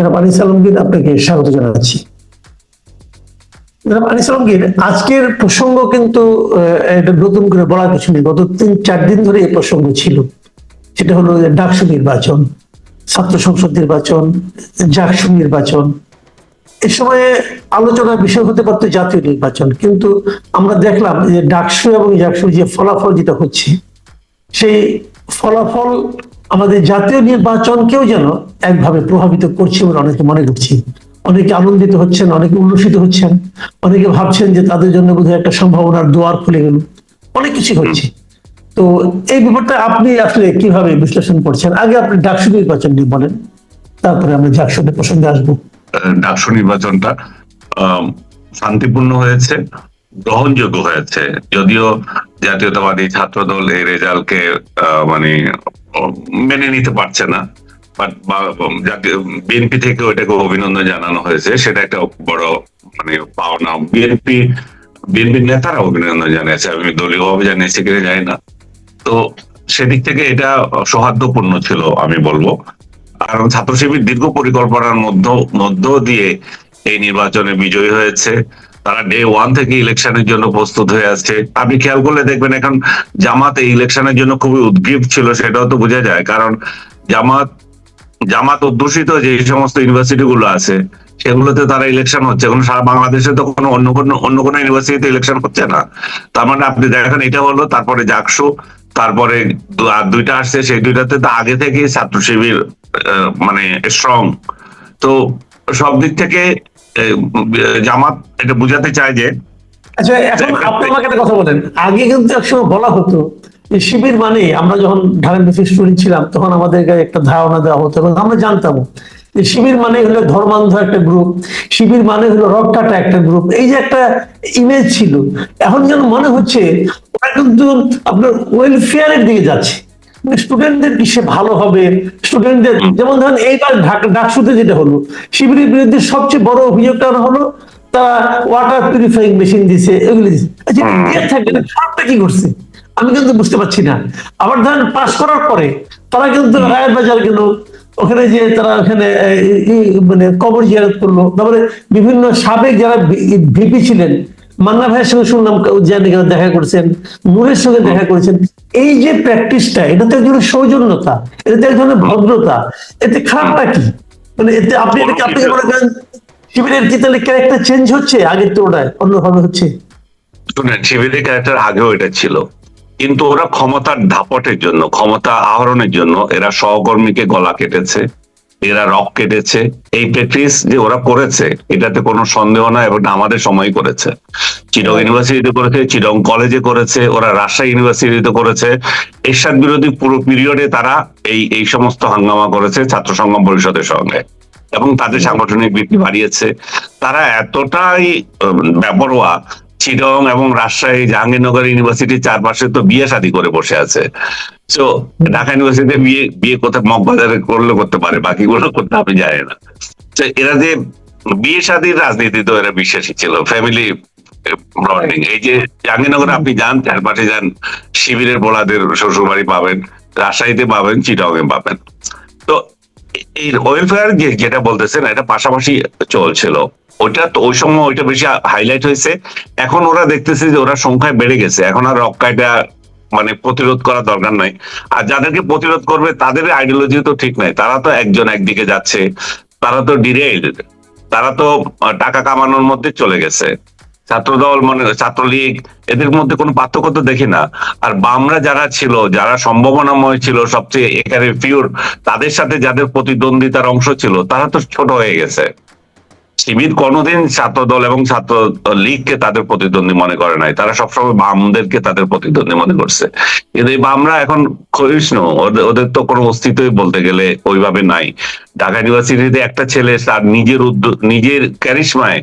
জনাব আপনাকে স্বাগত জানাচ্ছি। জনাব আজকের প্রসঙ্গ কিন্তু নতুন করে বলার কিছু নেই। গত তিন, চার দিন ধরে এই প্রসঙ্গ ছিল। সেটা হলো ডাকসু নির্বাচন, ছাত্র সংসদ নির্বাচন, জাকসু নির্বাচন। এ সময়ে আলোচনার বিষয় হতে পারতো জাতীয় নির্বাচন। কিন্তু আমরা দেখলাম যে ডাকসু এবং জাকসু যে ফলাফল যেটা হচ্ছে, সেই ফলাফল আমাদের জাতীয় নির্বাচনকেও যেন একভাবে প্রভাবিত করছে বলে অনেকে মনে করছি। অনেকে আনন্দিত হচ্ছেন, অনেকে উল্লসিত হচ্ছেন। অনেকে ভাবছেন যে তাদের জন্য বোধহয় একটা সম্ভাবনার দোয়ার খুলে গেল। অনেক কিছু হচ্ছে। তো এই ব্যাপারটা আপনি আসলে কীভাবে বিশ্লেষণ করছেন? আগে আপনি ডাকসু নির্বাচন নিয়ে বলেন। তারপরে আমরা জাকসুনের প্রসঙ্গে আসব। ডাকসু নির্বাচনটা শান্তিপূর্ণ হয়েছে, গ্রহণযোগ্য হয়েছে। যদিও জাতীয়তাবাদী ছাত্র দল এই রেজাল্টকে মানে মেনে নিতে পারছে না। বাট বিএনপি থেকে ওটাকে অভিনন্দন জানানো হয়েছে, সেটা একটা বড় মানে পাওনা। বিএনপি বিএনপির নেতারা অভিনন্দন জানিয়েছে, আমি দলীয় ভাবে জানিয়েছি কিনা জানি না। তো সেদিক থেকে এটা সৌহার্দ্যপূর্ণ ছিল, আমি বলব। কারণ ছাত্র শিবির দীর্ঘ পরিকল্পনার মধ্য মধ্য দিয়ে এই নির্বাচনে বিজয়ী হয়েছে। তারা ডে ওয়ান থেকে ইলেকশনের জন্য প্রস্তুত হয়ে আসছে। আপনি খেয়াল করলে দেখবেন এখন জামাত এই ইলেকশনের জন্য খুবই উদ্গ্রীব ছিল, সেটাও তো বোঝা যায়। কারণ জামাত জামাত অধ্যুষিত যে সমস্ত ইউনিভার্সিটি গুলো আছে, সেগুলোতে তারা ইলেকশন হচ্ছে। এখন সারা বাংলাদেশে তো কোনো অন্য কোনো অন্য কোনো ইউনিভার্সিটিতে ইলেকশন হচ্ছে না। তার মানে আপনি দেখেন, এটা হলো তারপরে জাকসু তারপরে আর দুইটা আসছে, সেই দুইটাতে তো আগে থেকেই ছাত্র শিবির মানে স্ট্রং তো সব দিক থেকে জামাত এটা বুঝাতে চায় যে আচ্ছা এখন আপনি আমাকে একটা কথা বলেন। আগে কিন্তু একসময় বলা হতো শিবির মানে আমরা যখন ঢাকা ইউনিভার্সিটি স্টুডেন্ট ছিলাম তখন আমাদেরকে একটা ধারণা দেওয়া হতো এবং আমরা জানতাম। যে শিবির মানে হলো ধর্মান্ধ একটা গ্রুপ শিবির মানে হলো রকটাটা একটা গ্রুপ এই যে একটা ইমেজ ছিল এখন যেন মনে হচ্ছে ওরা কিন্তু আপনার ওয়েলফেয়ারের দিকে যাচ্ছে। স্টুডেন্টদের কি সে ভালো হবে? স্টুডেন্টদের যেমন ধরেন এইবার ডাকসুতে যেটা হলো শিবিরের বিরুদ্ধে সবচেয়ে বড় অভিযোগটা হলো তারা ওয়াটার পিউরিফাইং মেশিন দিছে এগুলো দিছে। আচ্ছা খারাপটা কি করছে? আমি কিন্তু বুঝতে পারছি না। আবার ধরেন পাশ করার পরে তারা কিন্তু রায়ের বাজার গেল ওখানে যে তারা ওখানে মানে কবর জিয়ারত করল। তারপরে বিভিন্ন সাবেক যারা ভিপি ছিলেন মান্না ভাইয়ের সঙ্গে শুনলাম গেলে দেখা করেছেন নূরের সঙ্গে দেখা করেছেন। এই যে প্র্যাকটিসটা এটা তো একজনের সৌজন্যতা এটা তো এক ধরনের ভদ্রতা এতে খারাপটা কি? মানে এতে আপনি এটাকে আপনি মনে করেন শিবিরের কি তাহলে ক্যারেক্টার চেঞ্জ হচ্ছে আগের তুলনায় অন্যভাবে হচ্ছে? শুনেন শিবিরের ক্যারেক্টার আগেও এটা ছিল কিন্তু ওরা ক্ষমতার দাপটের জন্য ক্ষমতা আহরণের জন্য এরা সহকর্মীকে গলা কেটেছে। এরা রক কেটেছে। এই প্র্যাকটিস যে ওরা করেছে এটাতে কোনো সন্দেহ নাই এবং আমাদের সময় করেছে। চিরং ইউনিভার্সিটিতে করেছে চিরং কলেজে করেছে ওরা রাজশাহী ইউনিভার্সিটিতে করেছে। এরশাদ বিরোধী পুরো পিরিয়ডে তারা এই এই সমস্ত হাঙ্গামা করেছে ছাত্র সংগ্রাম পরিষদের সঙ্গে। এবং তাদের সাংগঠনিক বৃদ্ধি বাড়িয়েছে। তারা এতটাই উম, চিরং এবং রাজশাহী জাহাঙ্গীরনগর ইউনিভার্সিটির চারপাশে তো বিয়ে শাদী করে বসে আছে। তো ঢাকা ইউনিভার্সিটিতে বিয়ে বিয়ে কোথায় মগবাজারে করলে করতে পারে, বাকিগুলো করতে আমি জানি না। তো এরা যে বিয়ে শাদীর রাজনীতি তো এরা বিশ্বাসী ছিল ফ্যামিলি বন্ডিং এই যে জাহাঙ্গীরনগরে, আপনি যান, চারপাশে যান, শিবিরের বোলাদের শ্বশুর বাড়ি পাবেন, রাজশাহীতে পাবেন চিটাংয়ে পাবেন। তো, এই ওয়েলফেয়ার যেটা বলতেছেন, এটা পাশাপাশি চলছিল। ওইটা তো ওই সময় ওইটা বেশি হাইলাইট হয়েছে। এখন ওরা দেখতেছে যে ওরা সংখ্যায় বেড়ে গেছে। এখন আর রক্ষাটা মানে প্রতিরোধ করা দরকার নাই। আর যাদেরকে প্রতিরোধ করবে, তাদের আইডিওলজি তো ঠিক নাই। তারা তো একজন একদিকে যাচ্ছে। তারা তো ডিরেইল তারা তো টাকা কামানোর মধ্যে চলে গেছে। ছাত্রদল মানে ছাত্রলীগ, এদের মধ্যে কোনো পার্থক্য তো দেখি না। আর বামরা যারা ছিল, যারা সম্ভাবনাময় ছিল, সবচেয়ে এখানে পিওর তাদের সাথে যাদের প্রতিদ্বন্দ্বিতার অংশ ছিল, তারা তো ছোট হয়ে গেছে। শিবির কোনোদিন ছাত্র দল এবং ছাত্র লীগকে তাদের প্রতিদ্বন্দ্বী মনে করে নাই। তারা সবসময় বামদেরকে তাদের প্রতিদ্বন্দ্বী মনে করছে। কিন্তু এই বামরা এখন ক্ষয়িষ্ণু। ওদের তো কোনো অস্তিত্বই বলতে গেলে ওইভাবে নাই। ঢাকা ইউনিভার্সিটিতে একটা ছেলে তার নিজের উদ্যোগ নিজের ক্যারিশমায়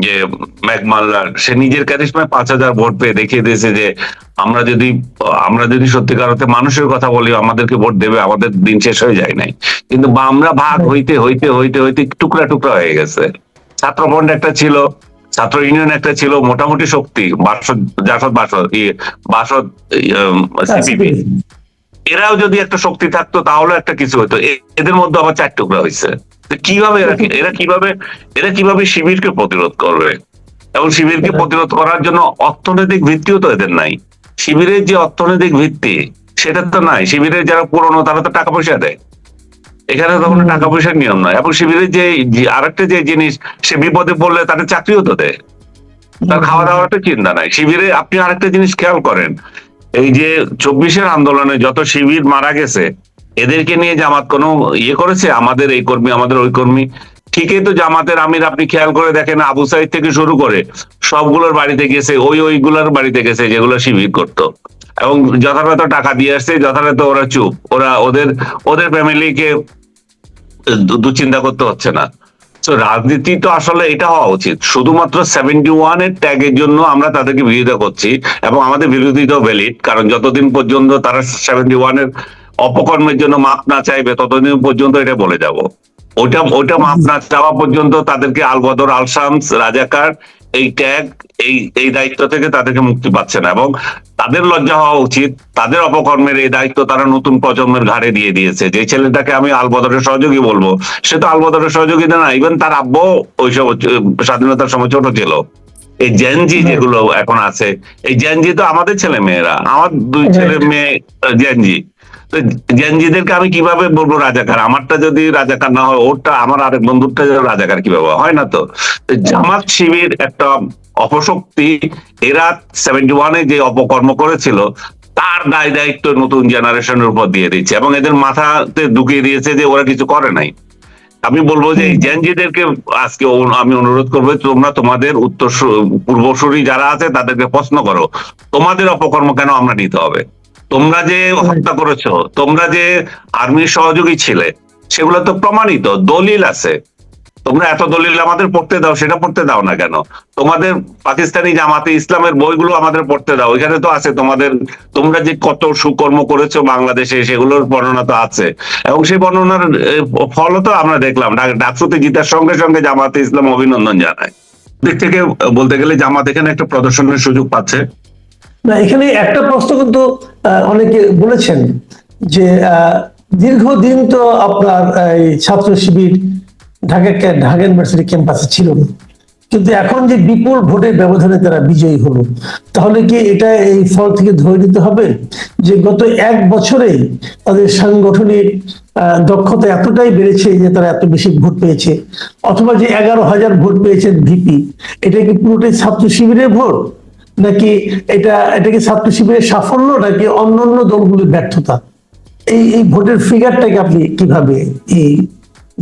যে ম্যাকমাল্লার সে নিজের ক্যারিশমায় পাঁচ হাজার ভোট পেয়ে দেখিয়ে দিয়েছে যে আমরা যদি আমরা যদি সত্যিকার অর্থে মানুষের কথা বলি আমাদেরকে ভোট দেবে আমাদের দিন শেষ হয়ে যায় নাই। কিন্তু আমরা ভাগ হইতে হইতে হইতে হইতে টুকরা টুকরা হয়ে গেছে। ছাত্র ফ্রন্ট একটা ছিল ছাত্র ইউনিয়ন একটা ছিল মোটামুটি শক্তি বাসদ জাসদ বাসদ ইয়ে বাসদ সিপিপি এরাও যদি একটা শক্তি থাকতো তাহলে একটা কিছু হতো। এদের মধ্যে আবার চার টুকরা হয়েছে। কীভাবে এরা এরা কীভাবে এরা কীভাবে শিবিরকে প্রতিরোধ করবে? এবং শিবিরকে প্রতিরোধ করার জন্য অর্থনৈতিক ভিত্তিও তো এদের নাই। শিবিরের যে অর্থনৈতিক ভিত্তি সেটা তো নাই। শিবিরের যারা পুরনো তারা তো টাকা পয়সা দেয়। এখানে তো কোনো টাকা পয়সার নিয়ম নয়। এবং শিবিরের যে আরেকটা যে জিনিস সে বিপদে পড়লে তাদের চাকরিও তো দেয়। তার খাওয়া দাওয়ার তো চিন্তা নাই। শিবিরে আপনি আরেকটা জিনিস খেয়াল করেন। এই যে চব্বিশের আন্দোলনে যত শিবির মারা গেছে, এদেরকে নিয়ে জামাত কোনো ইয়ে করেছে? আমাদের এই কর্মী, আমাদের ওই কর্মী? ঠিকই তো জামাতের আমির, আপনি খেয়াল করে দেখেন, আবু সাইদ থেকে শুরু করে সবগুলোর বাড়িতে গেছে, ওই ওইগুলোর বাড়িতে গেছে, যেগুলো শিবির করতো। এবং যথাযথ টাকা দিয়ে আসছে, যথাযথ ওরা চুপ। ওরা ওদের ওদের ফ্যামিলিকে দুশ্চিন্তা করতে হচ্ছে না। তো রাজনীতি তো আসলে এটা হওয়া উচিত। শুধুমাত্র সেভেন্টি ওয়ানের ট্যাগের জন্য আমরা তাদেরকে বিরোধিতা করছি এবং আমাদের বিরোধিতাও ভ্যালিড কারণ যতদিন পর্যন্ত তারা সেভেন্টি ওয়ানের অপকর্মের জন্য মাপ না চাইবে, ততদিন পর্যন্ত এটা বলে যাব। ওইটা ওইটা মাপ না চাওয়া পর্যন্ত তাদেরকে আলবদর আলসামস রাজাকার এই ট্যাগ এই এই দায়িত্ব থেকে তাদেরকে মুক্তি পাচ্ছে না এবং তাদের লজ্জা হওয়া উচিত। তাদের অপকর্মের এই দায়িত্ব তারা নতুন প্রজন্মের ঘাড়ে দিয়ে দিয়েছে। যে ছেলেটাকে আমি আলবদরের সহযোগী বলব সে তো আলবদরের সহযোগী না ইভেন তার আব্বু ওইসব আহ, স্বাধীনতার সময় ছোট ছিল। এই জেনজি যেগুলো এখন আছে এই জেনজি তো আমাদের ছেলে মেয়েরা আমার দুই ছেলে মেয়ে জেনজি তো আমি কীভাবে বলব রাজাকার? আমারটা যদি রাজাকার না হয়, ওরটা, আমার আরেক বন্ধুরটা রাজাকার কীভাবে হয়? না তো? জামাত শিবির একটা অপশক্তি, এরা সেভেন্টি ওয়ানে যে অপকর্ম করেছিল, তার দায় দায়িত্ব নতুন জেনারেশনের উপর দিয়ে দিচ্ছে এবং এদের মাথাতে ঢুকিয়ে দিয়েছে যে ওরা কিছু করে নাই। আমি বলব যে জেনজিদেরকে আজকে আমি অনুরোধ করব তোমরা তোমাদের উত্তর পূর্বসূরি যারা আছে তাদেরকে প্রশ্ন করো, তোমাদের অপকর্ম কেন আমরা নিতে হবে? তোমরা যে হত্যা করেছ তোমরা যে আর্মির সহযোগী ছিলে সেগুলো তো প্রমাণিত দলিল আছে। তোমরা এত দলিল আমাদের পড়তে দাও সেটা পড়তে দাও না কেন? তোমাদের পাকিস্তানি জামাতে ইসলামের বইগুলো আমাদের পড়তে দাও এখানে তো আছে তোমাদের তোমরা যে কত সুকর্ম করেছ বাংলাদেশে সেগুলোর বর্ণনা তো আছে। এবং সেই বর্ণনার ফলও তো আমরা দেখলাম ডাক- ডাকসুতে জিতার সঙ্গে সঙ্গে জামাতে ইসলাম অভিনন্দন জানায়। দিক থেকে বলতে গেলে জামাত এখানে একটা প্রদর্শনের সুযোগ পাচ্ছে। না, এখানে একটা প্রশ্ন কিন্তু অনেকে বলেছেন যে দীর্ঘদিন তো আপনার ছাত্র শিবির ঢাকা ঢাকা ইউনিভার্সিটি ক্যাম্পাসে ছিল না। কিন্তু এখন যে বিপুল ভোটের ব্যবধানে তারা বিজয়ী হলো, তাহলে কি এটা এই ফল থেকে ধরে নিতে হবে যে গত এক বছরে তাদের সাংগঠনিক দক্ষতা এতটাই বেড়েছে যে তারা এত বেশি ভোট পেয়েছে? অথবা যে এগারো হাজার ভোট পেয়েছেন ভিপি, এটা কি পুরোটাই ছাত্র শিবিরের ভোট? নাকি এটা এটা কি ছাত্র শিবিরের সাফল্য নাকি অন্যান্য দলগুলির ব্যর্থতা? এই এই ভোটের ফিগারটাকে আপনি কীভাবে এই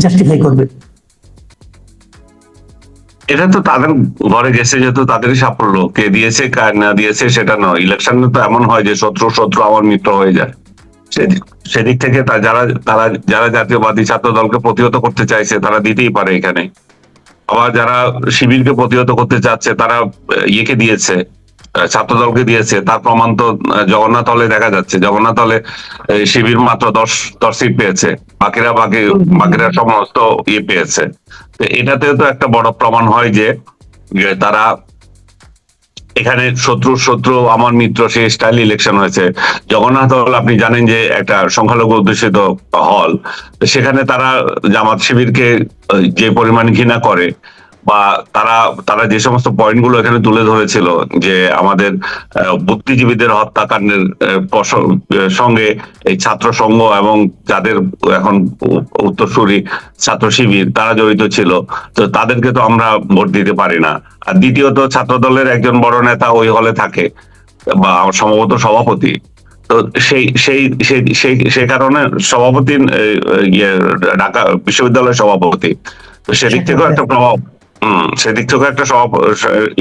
জাস্টিফাই করবেন? এটা তো তাদের ঘরে গেছে যেহেতু তাদেরই সাফল্য। কে দিয়েছে, কার না দিয়েছে সেটা নয়। ইলেকশনে তো এমন হয় যে শত্রু শত্রু আমার মিত্র হয়ে যায়। সেদিক থেকে যারা, তারা যারা জাতীয়বাদী ছাত্র দলকে প্রতিহত করতে চাইছে, তারা দিতেই পারে এখানে। আবার যারা শিবিরকে প্রতিহত করতে চাচ্ছে, তারা ইয়েকে দিয়েছে। ছাত্র দলকে দিয়েছে। তার প্রমাণ তো জগন্নাথ হলে দেখা যাচ্ছে। জগন্নাথ হলে শিবির মাত্র দশ দশ সিট পেয়েছে। বাকিরা, বাকি, বাকিরা সমস্ত ইয়ে পেয়েছে। তো এটাতেও তো একটা বড় প্রমাণ হয় যে তারা এখানে শত্রু শত্রু, আমার মিত্র, সেই স্টাইল ইলেকশন হয়েছে। জগন্নাথ হল, আপনি জানেন যে একটা সংখ্যালঘু অধ্যুষিত হল। সেখানে তারা জামাত শিবিরকে যে পরিমাণ ঘৃণা করে বা তারা তারা যে সমস্ত পয়েন্টগুলো এখানে তুলে ধরেছিল যে আমাদের বুদ্ধিজীবীদের হত্যাকাণ্ডের সঙ্গে এই ছাত্র সংঘ এবং যাদের এখন উত্তরসূরি ছাত্র শিবির তারা জড়িত ছিল। তো তাদেরকে তো আমরা ভোট দিতে পারি না। আর দ্বিতীয়ত ছাত্র দলের একজন বড় নেতা ওই হলে থাকে বা সম্ভবত সভাপতি। তো সেই সেই সেই সেই সেই কারণে সভাপতি ইয়ে ঢাকা বিশ্ববিদ্যালয়ের সভাপতি। তো সেদিক থেকেও একটা প্রভাব। হম সেদিক থেকেও একটা সভা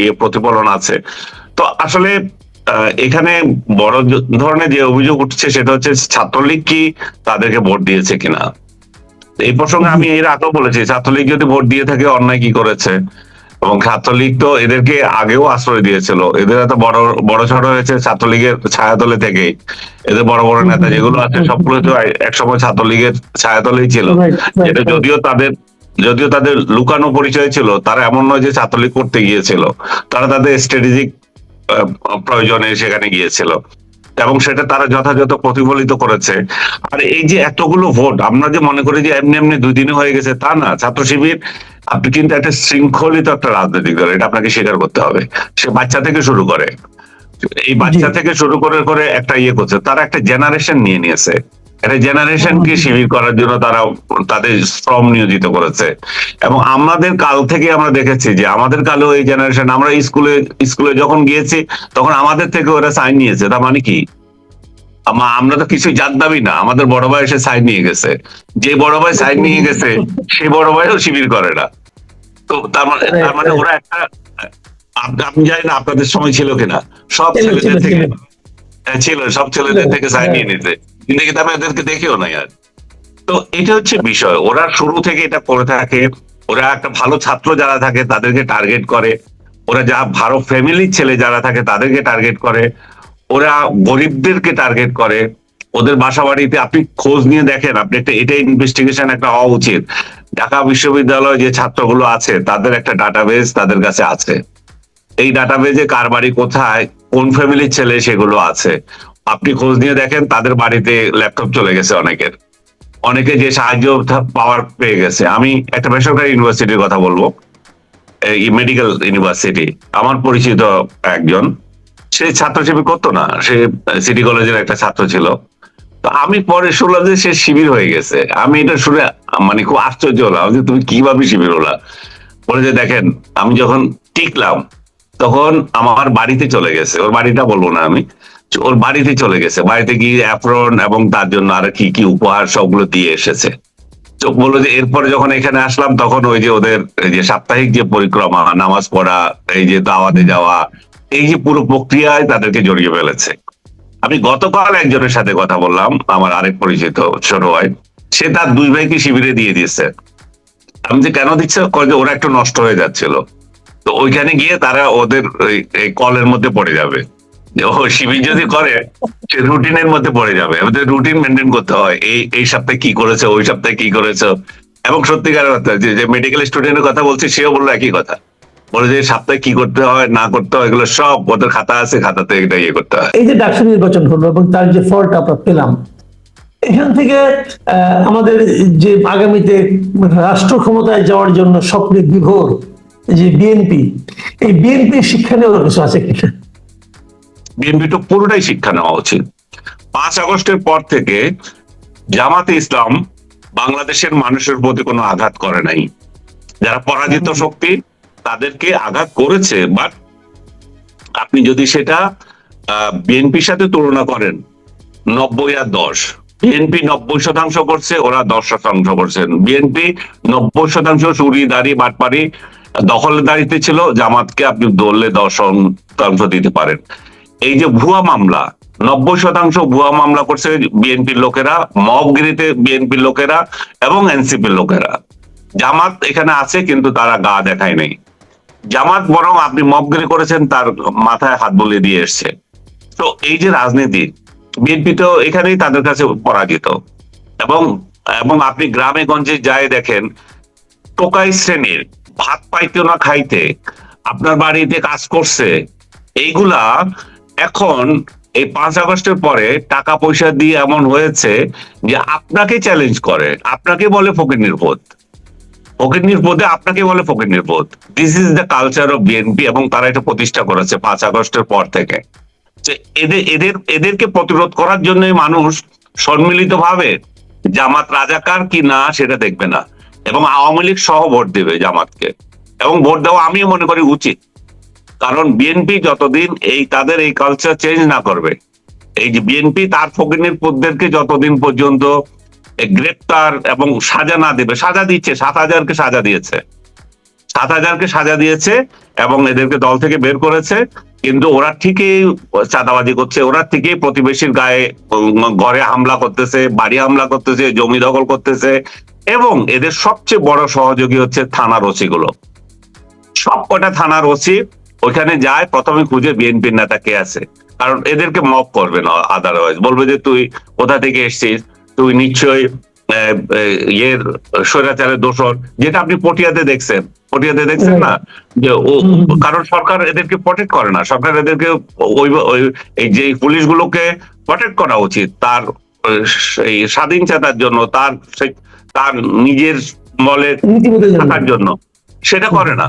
ইয়ে প্রতিফলন আছে। তো আসলে এখানে বড় ধরনের যে অভিযোগ উঠছে সেটা হচ্ছে ছাত্রলীগ কি তাদেরকে ভোট দিয়েছে কিনা? এই প্রসঙ্গে আমি এর আগেও বলেছি ছাত্রলীগ যদি ভোট দিয়ে থাকে অন্যায় কি করেছে? এবং ছাত্রলীগ তো এদেরকে আগেও আশ্রয় দিয়েছিল। এদের এত বড় বড় ছড় হয়েছে ছাত্রলীগের ছায়াতলে থেকেই এদের বড় বড় নেতা যেগুলো আছে সবগুলো তো একসময় ছাত্রলীগের ছায়াতলেই ছিল। Right. যদিও তাদের যদিও তাদের লুকানো পরিচয় ছিল তারা এমন নয় যে ছাত্রলীগ করতে গিয়েছিল তারা তাদের স্ট্র্যাটেজিক প্রয়োজনে সেখানে গিয়েছিল। এবং সেটা তারা যথাযথ প্রতিফলিত করেছে। আর এই যে এতগুলো ভোট আমরা যে মনে করি যে এমনি এমনি দুই দিনে হয়ে গেছে তা না। ছাত্র শিবির আপনি কিন্তু একটা শৃঙ্খলিত একটা রাজনৈতিক দল এটা আপনাকে স্বীকার করতে হবে। সে বাচ্চা থেকে শুরু করে। এই বাচ্চা থেকে শুরু করে করে একটা ইয়ে করছে তারা একটা জেনারেশন নিয়ে নিয়েছে। একটা জেনারেশনকে শিবির করার জন্য তারা তাদের শ্রম নিয়োজিত করেছে। এবং আমাদের কাল থেকে আমরা দেখেছি যে আমাদের কালেও এই জেনারেশন আমরা স্কুলে স্কুলে যখন গিয়েছি তখন আমাদের থেকে ওরা সাইন নিয়েছে। তার মানে কি? আমরা তো কিছু জানতামই না আমাদের বড় ভাই এসে সাইন নিয়ে গেছে। যে বড় ভাই সাইন নিয়ে গেছে সেই বড় ভাইও শিবির করে না। তো তার মানে তার মানে ওরা একটা আপ- আপনি জানি না আপনাদের সময় ছিল কিনা। সব ছিল, ছিল, ছেলেদের থেকে ছিল। হ্যাঁ, সব ছেলেদের থেকে সাইন। নিয়ে নিতে আমি দেখেও নাই আর। তো এটা হচ্ছে বিষয়। ওরা শুরু থেকে এটা করে থাকে। ওরা একটা ভালো ছাত্র যারা থাকে, তাদেরকে টার্গেট করে। ওরা যা ভালো ফ্যামিলির ছেলে যারা থাকে, তাদেরকে টার্গেট করে। ওরা গরিবদেরকে টার্গেট করে। ওদের বাসা বাড়িতে আপনি খোঁজ নিয়ে দেখেন, আপনি একটা এটা ইনভেস্টিগেশন একটা হওয়া উচিত। ঢাকা বিশ্ববিদ্যালয়ে যে ছাত্রগুলো আছে, তাদের একটা ডাটাবেস তাদের কাছে আছে। এই ডাটাবেজে কার বাড়ি কোথায়, কোন ফ্যামিলির ছেলে সেগুলো আছে। আপনি খোঁজ নিয়ে দেখেন, তাদের বাড়িতে ল্যাপটপ চলে গেছে অনেকের। অনেকে যে সাহায্য পাওয়ার পেয়ে গেছে। আমি একটা বেসরকারি ইউনিভার্সিটির কথা বলব। এই মেডিকেল ইউনিভার্সিটি। আমার পরিচিত একজন। সে ছাত্র শিবির করতো না। সে সিটি কলেজের একটা ছাত্র ছিল। তো আমি পরে শুনলাম যে সে শিবির হয়ে গেছে। আমি এটা শুনে মানে খুব আশ্চর্য হলাম যে তুমি কীভাবে শিবির হলা? বলে যে দেখেন, আমি যখন টিকলাম, তখন আমার বাড়িতে চলে গেছে। ওর বাড়িটা বলব না আমি। ওর বাড়িতে চলে গেছে। বাড়িতে গিয়ে অ্যাপ্রন এবং তার জন্য আর কি কি উপহার সবগুলো দিয়ে এসেছে। তো বলল যে এরপরে যখন এখানে আসলাম, তখন ওই যে ওদের যে সাপ্তাহিক যে পরিক্রমা, নামাজ পড়া, এই যে দাওয়াতে যাওয়া, এই যে পুরো প্রক্রিয়ায় তাদেরকে জড়িয়ে ফেলেছে। আমি গতকাল একজনের সাথে কথা বললাম, আমার আরেক পরিচিত ছোট ভাই। সে তার দুই ভাইকে শিবিরে দিয়ে দিয়েছে। আমি যে কেন দিচ্ছে? যে ওরা একটু নষ্ট হয়ে যাচ্ছিল। তো ওইখানে গিয়ে তারা ওদের এই কলের মধ্যে পড়ে যাবে। ও শিবির যদি করে, সে রুটিনের মধ্যে পড়ে যাবে। আমাদের রুটিন মেনটেন করতে হয়, এই এই সপ্তাহে কি করেছে, ওই সপ্তাহে কি করেছে? এবং সত্যিকার কথা, যে মেডিকেল স্টুডেন্টের কথা বলছে, সেও বলল একই কথা। বলে যে সপ্তাহে কি করতে হয়, না করতে হয়, এগুলো সব ওদের খাতা আছে, খাতাতে এটা ইয়ে করতে হয়। এই যে ডাকসু নির্বাচন হলো এবং তার যে ফলটা আমরা পেলাম, এখান থেকে আমাদের যে আগামীতে রাষ্ট্র ক্ষমতায় যাওয়ার জন্য স্বপ্নে বিভোর যে বিএনপি, এই বিএনপি শিক্ষা নেওয়ার কিছু আছে কিনা? বিএনপি তো পুরোটাই শিক্ষা নেওয়া উচিত। পাঁচ আগস্টের পর থেকে জামাতে ইসলাম বাংলাদেশের মানুষের প্রতি কোনো আঘাত করে নাই। যারা পরাজিত শক্তি, তাদেরকে আঘাত করেছে বাট আপনি যদি সেটা বিএনপির সাথে তুলনা করেন, নব্বই আর দশ। বিএনপি নব্বই শতাংশ করছে, ওরা দশ শতাংশ করছেন বিএনপি নব্বই শতাংশ চুরি, দাড়ি, বাটপাড়ি, দখলদারিতে ছিল, জামাতকে আপনি দললে দশ শতাংশ দিতে পারেন। এই যে ভুয়া মামলা, নব্বই শতাংশ ভুয়া মামলা করছে বিএনপির লোকেরা মবগিরিতে বিএনপির লোকেরা এবং এনসিপির লোকেরা। জামাত এখানে আছে কিন্তু তারা গা দেখায় নেই। জামাত বরং আপনি মবগিরি করেছেন, তার মাথায় হাত বুলিয়ে দিয়ে এসছে। তো এই যে রাজনীতি, বিএনপি তো এখানেই তাদের কাছে পরাজিত। এবং এবং আপনি গ্রামে গঞ্জে যায় দেখেন, টোকাই শ্রেণির, ভাত পাইতে না খাইতে, আপনার বাড়িতে কাজ করছে, এইগুলা এখন এই পাঁচ আগস্টের পরে টাকা পয়সা দিয়ে এমন হয়েছে যে আপনাকে চ্যালেঞ্জ করে। আপনাকে বলে ফকির নির্বোধ। ফকির নির্বোধে আপনাকে বলে ফকির নির্বোধ। This is the culture of BNP এবং তারা এটা প্রতিষ্ঠা করেছে পাঁচ আগস্টের পর থেকে। এদের এদের, এদেরকে প্রতিরোধ করার জন্যই মানুষ সম্মিলিত ভাবে জামাত রাজাকার কি না সেটা দেখবে না। এবং আওয়ামী লীগ সহ ভোট দেবে জামাতকে। এবং ভোট দেওয়া আমিও মনে করি উচিত। কারণ বিএনপি যতদিন এই তাদের এই কালচার চেঞ্জ না করবে, এই যে বিএনপি তার ফকিনের পুতদেরকে যতদিন পর্যন্ত গ্রেপ্তার এবং সাজা না দেবে, সাজা দিচ্ছে, সাত হাজারকে সাজা দিয়েছে। সাত হাজারকে সাজা দিয়েছে এবং এদেরকে দল থেকে বের করেছে, কিন্তু ওরা ঠিকই চাঁদাবাজি করছে, ওরা ঠিকই প্রতিবেশীর গায়ে ঘরে হামলা করতেছে, বাড়ি হামলা করতেছে, জমি দখল করতেছে এবং এদের সবচেয়ে বড় সহযোগী হচ্ছে থানার ওসি গুলো সব কটা থানার ওসি ওইখানে যায় প্রথমে খুঁজে বিএনপির নেতা কে আছে? কারণ এদেরকে মক করবে না আদারওয়াইজ বলবে যে তুই কোথা থেকে এসছিস? তুই নিশ্চয়ই ইয়ের স্বৈরাচারের দোষর। যেটা আপনি পটিয়াতে দেখছেন। পটিয়াতে দেখছেন না? যে ও কারণ সরকার এদেরকে প্রটেক্ট করে না। সরকার এদেরকে ওই এই যে পুলিশগুলোকে প্রটেক্ট করা উচিত। তার এই স্বাধীন চেতার জন্য তার তার নিজের মলে থাকার জন্য। সেটা করে না।